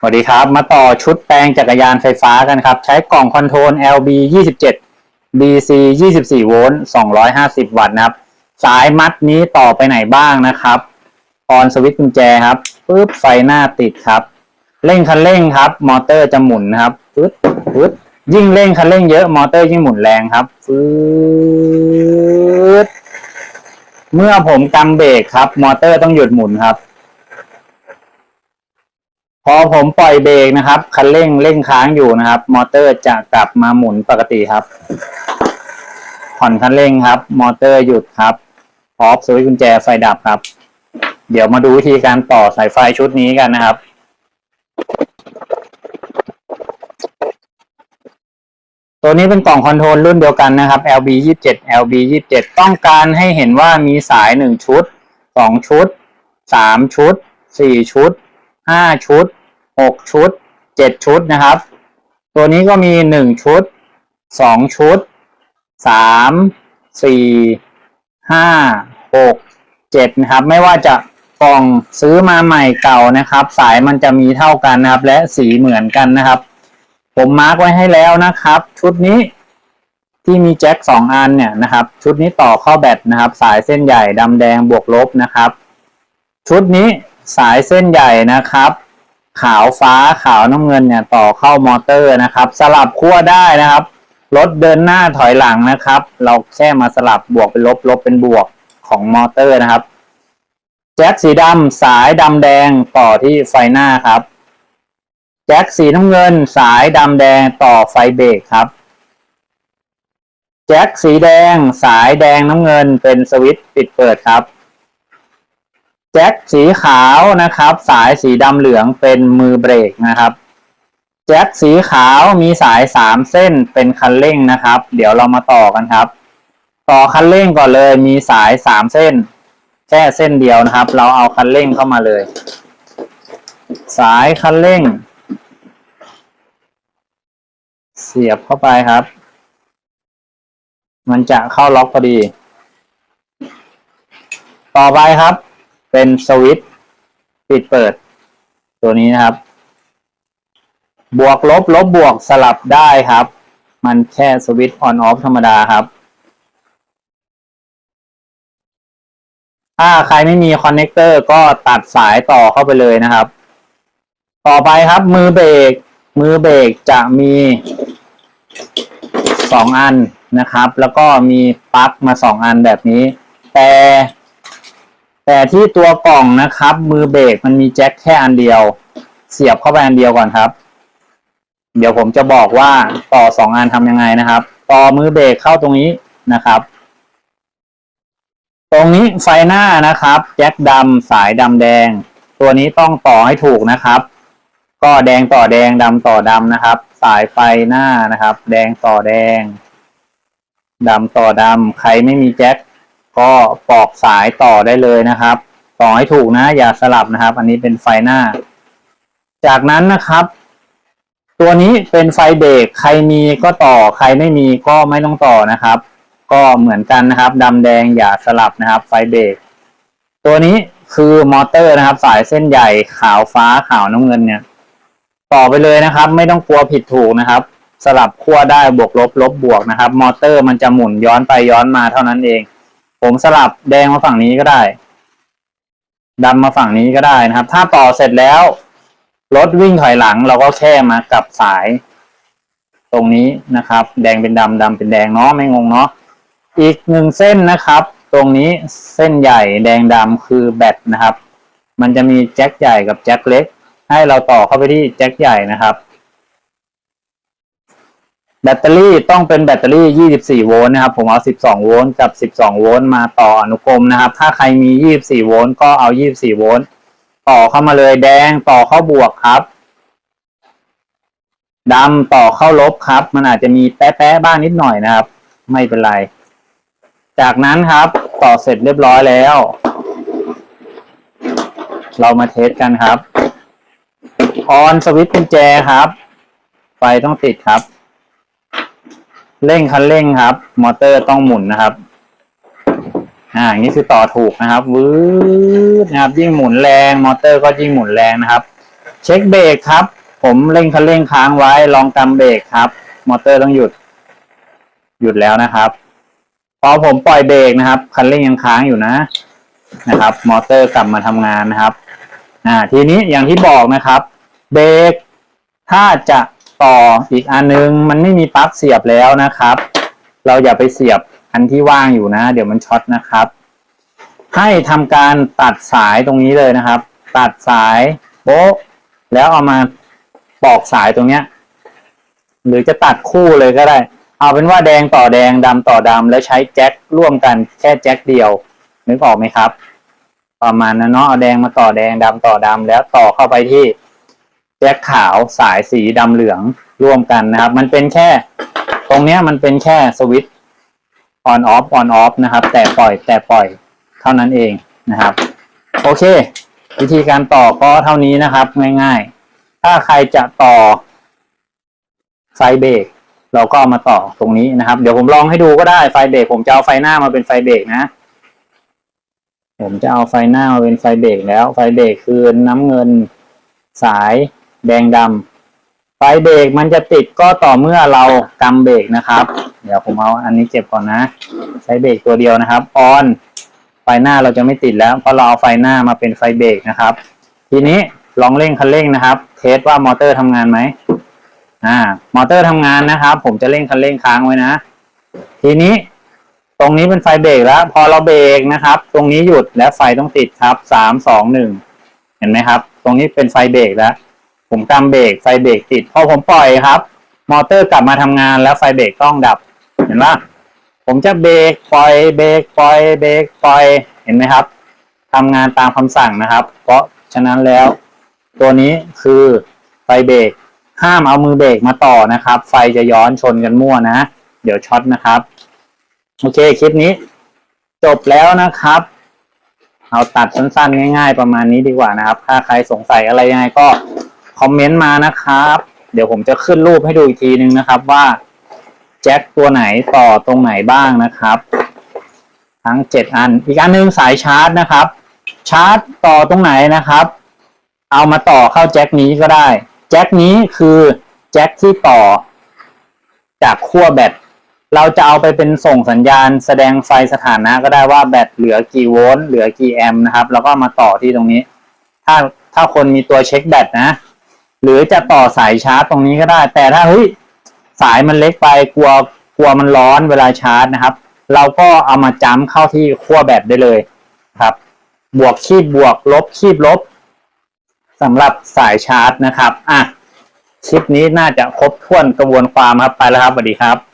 สวัสดีครับ มาต่อชุดแปลงจักรยานไฟฟ้ากันครับ ใช้กล่องคอนโทรล LB 27 DC 24 โวลต์ 250 วัตต์นะครับ สายมัดนี้ต่อไปไหนบ้างนะครับออนสวิตช์กุญแจครับปึ๊บไฟหน้าติดครับ เร่งคันเร่งครับ มอเตอร์จะหมุนนะครับปึ๊บปึ๊บยิ่งเร่งคันเร่งเยอะมอเตอร์ยิ่งหมุนแรงครับปึ๊บเมื่อผมกำเบรกครับ มอเตอร์ต้องหยุดหมุนครับ พอผมปล่อยเบรกนะครับ คันเร่งเร่งค้างอยู่นะครับ มอเตอร์จะกลับมาหมุนปกติครับ ผ่อนคันเร่งครับ มอเตอร์หยุดครับออฟสวิตช์กุญแจไฟดับครับ เดี๋ยวมาดูวิธีการต่อสายไฟชุดนี้กันนะครับ ตัวนี้เป็นกล่องคอนโทรลรุ่นเดียวกันนะครับ LB 27 LB 27ต้องการให้เห็นว่ามีสายหนึ่งชุดสองชุดสามชุดสี่ชุดห้าชุด หกชุดเจ็ดชุดนะครับ ตัวนี้ก็มีหนึ่งชุดสองชุดสามสี่ห้าหกเจ็ดนะครับ ไม่ว่าจะกล่องซื้อมาใหม่เก่านะครับ สายมันจะมีเท่ากันนะครับ และสีเหมือนกันนะครับ ผมมาร์กไว้ให้แล้วนะครับ ชุดนี้ที่มีแจ็คสองอันเนี่ยนะครับ ชุดนี้ต่อเข้าแบตนะครับ สายเส้นใหญ่ดำแดงบวกลบนะครับ ชุดนี้สายเส้นใหญ่นะครับ ขาวฟ้าขาวน้ำเงินเนี่ยต่อเข้ามอเตอร์นะครับ สลับขั้วได้นะครับรถเดินหน้าถอยหลังนะครับ เราแค่มาสลับบวกเป็นลบลบเป็นบวกของมอเตอร์นะครับ แจ็คสีดำสายดำแดงต่อที่ไฟหน้าครับ แจ็คสีน้ำเงินสายดำแดงต่อไฟเบรกครับ แจ็คสีแดงสายแดงน้ำเงินเป็นสวิตช์ปิดเปิดครับ แจ็คสีขาวนะครับ สายสีดำเหลืองเป็นมือเบรกนะครับ แจ็คสีขาวมีสายสามเส้นเป็นคันเร่งนะครับ เดี๋ยวเรามาต่อกันครับ ต่อคันเร่งก่อนเลยมีสายสามเส้น แค่เส้นเดียวนะครับ เราเอาคันเร่งเข้ามาเลย สายคันเร่ง เสียบเข้าไปครับ มันจะเข้าล็อกพอดี ต่อไปครับ เป็นสวิตปิดเปิด ตัวนี้นะครับ บวกลบลบบวกสลับได้ครับ มันแค่สวิตออนออฟธรรมดาครับ ถ้าใครไม่มีคอนเนคเตอร์ก็ตัดสายต่อเข้าไปเลยนะครับ ต่อไปครับมือเบรกมือเบรกจะมีสองอันนะครับ แล้วก็มีปลั๊กมาสองอันแบบนี้ แต่ แต่ที่ตัวกล่องนะครับ มือเบรกมันมีแจ็คแค่อันเดียว เสียบเข้าไปอันเดียวก่อนครับ เดี๋ยวผมจะบอกว่าต่อสองอันทำยังไงนะครับ ต่อมือเบรกเข้าตรงนี้นะครับ ตรงนี้ไฟหน้านะครับ แจ็คดำสายดำแดง ตัวนี้ต้องต่อให้ถูกนะครับ ก็แดงต่อแดงดำต่อดำนะครับ สายไฟหน้านะครับ แดงต่อแดงดำต่อดำใครไม่มีแจ็ค ก็ปอกสายต่อได้เลยนะครับ ต่อให้ถูกนะ อย่าสลับนะครับ อันนี้เป็นไฟหน้า จากนั้นนะครับ ตัวนี้เป็นไฟเบรกใครมีก็ต่อใครไม่มีก็ไม่ต้องต่อนะครับ ก็เหมือนกันนะครับดำแดงอย่าสลับนะครับ ไฟเบรกตัวนี้คือมอเตอร์นะครับ สายเส้นใหญ่ขาวฟ้าขาวน้ำเงินเนี่ย ต่อไปเลยนะครับ ไม่ต้องกลัวผิดถูกนะครับ สลับขั้วได้บวกลบลบบวกนะครับ มอเตอร์มันจะหมุนย้อนไปย้อนมาเท่านั้นเอง ผมสลับแดงมาฝั่งนี้ก็ได้ดำมาฝั่งนี้ก็ได้นะครับ ถ้าต่อเสร็จแล้ว รถวิ่งถอยหลังเราก็แค่มากลับสาย ตรงนี้นะครับ แดงเป็นดำดำเป็นแดงเนาะไม่งงเนาะอีกหนึ่งเส้นนะครับ ตรงนี้เส้นใหญ่แดงดำคือแบตนะครับ มันจะมีแจ็คใหญ่กับแจ็คเล็ก ให้เราต่อเข้าไปที่แจ็คใหญ่นะครับ แบตเตอรี่ต้องเป็นแบตเตอรี่ 24 โวลต์นะครับ ผมเอา 12 โวลต์กับ 12 โวลต์มาต่ออนุกรมนะครับ ถ้าใครมี 24 โวลต์ก็เอา 24 โวลต์ต่อเข้ามาเลยแดงต่อเข้าบวกครับดำต่อเข้าลบครับ มันอาจจะมีแป๊ะๆบ้างนิดหน่อยนะครับ ไม่เป็นไร จากนั้นครับ ต่อเสร็จเรียบร้อยแล้ว เรามาเทสกันครับออนสวิตช์กุญแจครับ ไฟต้องติดครับ เร่งคันเร่งครับ มอเตอร์ต้องหมุนนะครับ อ่าอย่างนี้คือต่อถูกนะครับวืดนะครับ ยิ่งหมุนแรงมอเตอร์ก็ยิ่งหมุนแรงนะครับ เช็คเบรกครับ ผมเร่งคันเร่งค้างไว้ ลองกำเบรกครับ มอเตอร์ต้องหยุด หยุดแล้วนะครับพอผมปล่อยเบรกนะครับ คันเร่งยังค้างอยู่นะนะครับ มอเตอร์กลับมาทำงานนะครับ อ่า ทีนี้อย่างที่บอกนะครับ เบรกถ้าจะ ต่ออีกอันนึงมันไม่มีปลั๊กเสียบแล้วนะครับ เราอย่าไปเสียบอันที่ว่างอยู่นะ เดี๋ยวมันช็อตนะครับ ให้ทำการตัดสายตรงนี้เลยนะครับ ตัดสายโป๊ะแล้วเอามาปอกสายตรงเนี้ย หรือจะตัดคู่เลยก็ได้ เอาเป็นว่าแดงต่อแดงดำต่อดำแล้วใช้แจ็คร่วมกันแค่แจ็คเดียวนึกออกไหมครับ ประมาณนั้นเนาะเอาแดงมาต่อแดงดำต่อดำแล้วต่อเข้าไปที่ แจ็คขาวสายสีดำเหลืองร่วมกันนะครับ มันเป็นแค่ ตรงเนี้ยมันเป็นแค่สวิตช์ on off on off นะครับ แต่ปล่อยแต่ปล่อยเท่านั้นเองนะครับ โอเค วิธีการต่อก็เท่านี้นะครับ ง่ายๆ ถ้าใครจะต่อไฟเบรกเราก็มาต่อตรงนี้นะครับ เดี๋ยวผมลองให้ดูก็ได้ไฟเบรกผมจะเอาไฟหน้ามาเป็นไฟเบรกนะ ผมจะเอาไฟหน้ามาเป็นไฟเบรกแล้ว ไฟเบรกคือน้ำเงินสาย แดงดำไฟเบรกมันจะติดก็ต่อเมื่อเรากำเบรกนะครับ เดี๋ยวผมเอาอันนี้เก็บก่อนนะ ใช้เบรกตัวเดียวนะครับออนไฟหน้าเราจะไม่ติดแล้วเพราะเราเอาไฟหน้ามาเป็นไฟเบรกนะครับ ทีนี้ลองเร่งคันเร่งนะครับ เทสว่ามอเตอร์ทำงานไหมอ่ามอเตอร์ทำงานนะครับ ผมจะเร่งคันเร่งค้างไว้นะ ทีนี้ตรงนี้เป็นไฟเบรกแล้ว พอเราเบรกนะครับ ตรงนี้หยุดและไฟต้องติดครับสามสองหนึ่งเห็นไหมครับ ตรงนี้เป็นไฟเบรกแล้ว ผมกำเบรกไฟเบรกติดพอผมปล่อยครับ มอเตอร์กลับมาทำงานแล้วไฟเบรกต้องดับ เห็นปะผมจะเบรกปล่อยเบรกปล่อยเบรกปล่อยเห็นไหมครับทำงานตามคำสั่งนะครับ เพราะฉะนั้นแล้ว ตัวนี้คือไฟเบรกห้ามเอามือเบรกมาต่อนะครับ ไฟจะย้อนชนกันมั่วนะ เดี๋ยวช็อตนะครับโอเคคลิปนี้ จบแล้วนะครับ เอาตัดสั้นๆ ง่าย ๆ ประมาณนี้ดีกว่านะครับ ถ้าใครสงสัยอะไรยังไงก็ คอมเมนต์มานะครับ เดี๋ยวผมจะขึ้นรูปให้ดูอีกทีนึงนะครับว่าแจ็คตัวไหนต่อตรงไหนบ้างนะครับ ทั้งเจ็ดอัน อีกอันหนึงสายชาร์จนะครับ ชาร์จต่อตรงไหนนะครับ เอามาต่อเข้าแจ็คนี้ก็ได้ แจ็คนี้คือแจ็คที่ต่อ จากขั้วแบตเราจะเอาไปเป็นส่งสัญญาณแสดงไฟสถานะก็ได้ว่าแบตเหลือกี่โวลต์เหลือกี่แอมป์นะครับ แล้วก็มาต่อที่ตรงนี้ ถ้าถ้าคนมีตัวเช็คแบตนะ หรือจะต่อสายชาร์จตรงนี้ก็ได้ แต่ถ้าเฮ้ยสายมันเล็กไปกลัวกลัวมันร้อนเวลาชาร์จนะครับ เราก็เอามาจ้ำเข้าที่ขั้วแบตได้เลยครับ บวกคีบบวกลบคีบลบสำหรับสายชาร์จนะครับ อะ คลิปนี้น่าจะครบถ้วนกระบวนความครับไปแล้วครับสวัสดีครับ